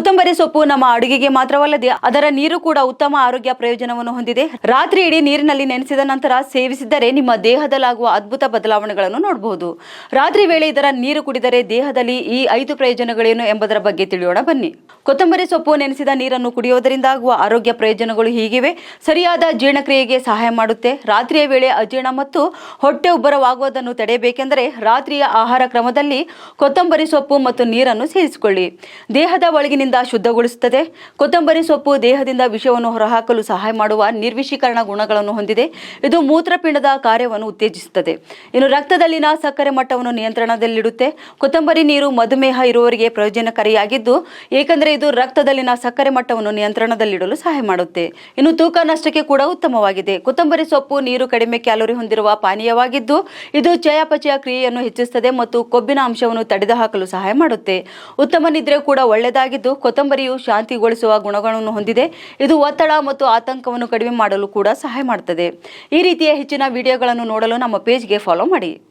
ಕೊತ್ತಂಬರಿ ಸೊಪ್ಪು ನಮ್ಮ ಅಡುಗೆಗೆ ಮಾತ್ರವಲ್ಲದೆ ಅದರ ನೀರು ಕೂಡ ಉತ್ತಮ ಆರೋಗ್ಯ ಪ್ರಯೋಜನವನ್ನು ಹೊಂದಿದೆ. ರಾತ್ರಿ ಇಡೀ ನೀರಿನಲ್ಲಿ ನೆನೆಸಿದ ನಂತರ ಸೇವಿಸಿದರೆ ನಿಮ್ಮ ದೇಹದಲ್ಲಾಗುವ ಅದ್ಭುತ ಬದಲಾವಣೆಗಳನ್ನು ನೋಡಬಹುದು. ರಾತ್ರಿ ವೇಳೆ ಇದರ ನೀರು ಕುಡಿದರೆ ದೇಹದಲ್ಲಿ ಈ ಐದು ಪ್ರಯೋಜನಗಳೇನು ಎಂಬುದರ ಬಗ್ಗೆ ತಿಳಿಯೋಣ ಬನ್ನಿ. ಕೊತ್ತಂಬರಿ ಸೊಪ್ಪು ನೆನೆಸಿದ ನೀರನ್ನು ಕುಡಿಯುವುದರಿಂದ ಆಗುವ ಆರೋಗ್ಯ ಪ್ರಯೋಜನಗಳು ಹೀಗಿವೆ. ಸರಿಯಾದ ಜೀರ್ಣಕ್ರಿಯೆಗೆ ಸಹಾಯ ಮಾಡುತ್ತೆ. ರಾತ್ರಿಯ ವೇಳೆ ಅಜೀರ್ಣ ಮತ್ತು ಹೊಟ್ಟೆ ಉಬ್ಬರವಾಗುವುದನ್ನು ತಡೆಯಬೇಕೆಂದರೆ ರಾತ್ರಿಯ ಆಹಾರ ಕ್ರಮದಲ್ಲಿ ಕೊತ್ತಂಬರಿ ಸೊಪ್ಪು ಮತ್ತು ನೀರನ್ನು ಸೇರಿಸಿಕೊಳ್ಳಿ. ದೇಹದ ಒಳಗಿನಿಂದ ಶುದ್ಧಗೊಳಿಸುತ್ತದೆ. ಕೊತ್ತಂಬರಿ ಸೊಪ್ಪು ದೇಹದಿಂದ ವಿಷವನ್ನು ಹೊರಹಾಕಲು ಸಹಾಯ ಮಾಡುವ ನಿರ್ವಿಷೀಕರಣ ಗುಣಗಳನ್ನು ಹೊಂದಿದೆ. ಇದು ಮೂತ್ರಪಿಂಡದ ಕಾರ್ಯವನ್ನು ಉತ್ತೇಜಿಸುತ್ತದೆ. ಇನ್ನು ರಕ್ತದಲ್ಲಿನ ಸಕ್ಕರೆ ಮಟ್ಟವನ್ನು ನಿಯಂತ್ರಣದಲ್ಲಿಡುತ್ತೆ. ಕೊತ್ತಂಬರಿ ನೀರು ಮಧುಮೇಹ ಇರುವವರಿಗೆ ಪ್ರಯೋಜನಕಾರಿಯಾಗಿದ್ದು, ಏಕೆಂದರೆ ಇದು ರಕ್ತದಲ್ಲಿನ ಸಕ್ಕರೆ ಮಟ್ಟವನ್ನು ನಿಯಂತ್ರಣದಲ್ಲಿಡಲು ಸಹಾಯ ಮಾಡುತ್ತೆ. ಇನ್ನು ತೂಕ ನಷ್ಟಕ್ಕೆ ಕೂಡ ಉತ್ತಮವಾಗಿದೆ. ಕೊತ್ತಂಬರಿ ಸೊಪ್ಪು ನೀರು ಕಡಿಮೆ ಕ್ಯಾಲೋರಿ ಹೊಂದಿರುವ ಪಾನೀಯವಾಗಿದ್ದು, ಇದು ಚಯಾಪಚಯ ಕ್ರಿಯೆಯನ್ನು ಹೆಚ್ಚಿಸುತ್ತದೆ ಮತ್ತು ಕೊಬ್ಬಿನ ಅಂಶವನ್ನು ತಡೆದುಹಾಕಲು ಸಹಾಯ ಮಾಡುತ್ತೆ. ಉತ್ತಮ ನಿದ್ರೆ ಕೂಡ ಒಳ್ಳೆಯದಾಗಿದ್ದು ಕೊತ್ತಂಬರಿಯು ಶಾಂತಿಗೊಳಿಸುವ ಗುಣಗಳನ್ನು ಹೊಂದಿದೆ. ಇದು ಒತ್ತಡ ಮತ್ತು ಆತಂಕವನ್ನು ಕಡಿಮೆ ಮಾಡಲು ಕೂಡ ಸಹಾಯ ಮಾಡುತ್ತದೆ ಈ ರೀತಿಯ ಹೆಚ್ಚಿನ ವಿಡಿಯೋಗಳನ್ನು ನೋಡಲು ನಮ್ಮ ಪೇಜ್ಗೆ ಫಾಲೋ ಮಾಡಿ.